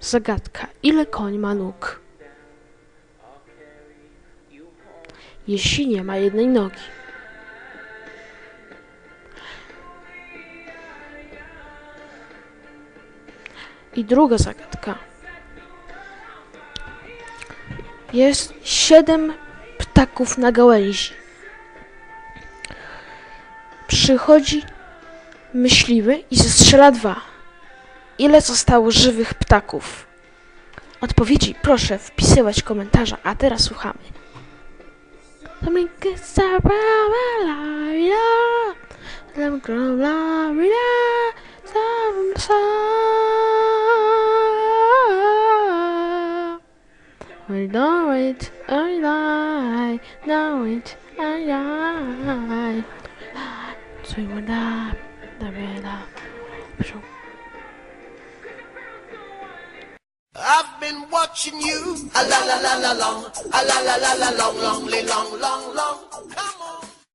Zagadka. Ile koń ma nóg? Jeśli nie ma jednej nogi. I druga zagadka. Jest siedem ptaków na gałęzi. Przychodzi myśliwy i zestrzela dwa. Ile zostało żywych ptaków? Odpowiedzi proszę wpisywać komentarza, a teraz słuchamy. I know it, I lie, know it, I lie. I've been watching you. A la la la la long. A la la la la long, long, long, long, long. Come